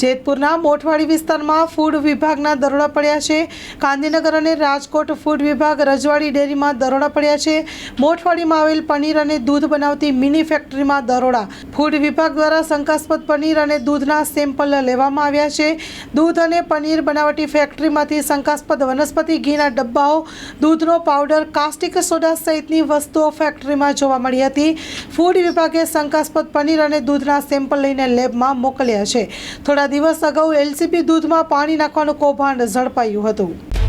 જેતપુરના મોઠવાડી વિસ્તારમાં ફૂડ વિભાગના દરોડા પડ્યા છે. ગાંધીનગર અને રાજકોટ ફૂડ વિભાગ રજવાડી ડેરીમાં દરોડા પડ્યા છે. મોઠવાડીમાં આવેલ પનીર અને દૂધ બનાવતી મિની ફેક્ટરીમાં દરોડા. ફૂડ વિભાગ દ્વારા શંકાસ્પદ પનીર અને દૂધના સેમ્પલ લેવામાં આવ્યા છે. દૂધ અને પનીર બનાવટી ફેક્ટરીમાંથી શંકાસ્પદ વનસ્પતિ ઘીના ડબ્બાઓ, દૂધનો પાવડર, કાસ્ટિક સોડા સહિતની વસ્તુઓ ફેક્ટરીમાં જોવા મળી હતી. ફૂડ વિભાગે શંકાસ્પદ પનીર અને દૂધના સેમ્પલ લઈને લેબમાં મોકલ્યા છે. થોડા દિવસ અગાઉ એલસીબી દૂધમાં પાણી નાખવાનું કૌભાંડ ઝડપાયું હતું.